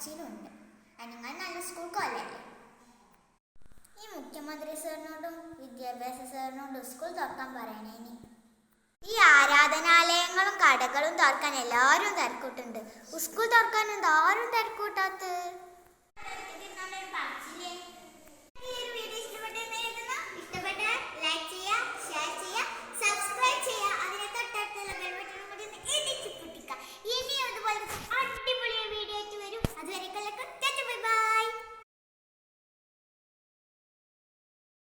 ബാച്ചിലുണ്ട് നിങ്ങൾ നല്ല school college ഈ മുഖ്യമന്ത്രി സാറിനോടും വിദ്യാഭ്യാസ സാറിനോടും സ്കൂൾ തുറക്കാൻ പറയണേ ഇനി ഈ ആരാധനാലയങ്ങളും കടകളും തുറക്കാൻ എല്ലാവരും തിരക്കൂട്ടുണ്ട്. സ്കൂൾ തുറക്കാൻ ആരും തിരക്കൂട്ടാത്തത്?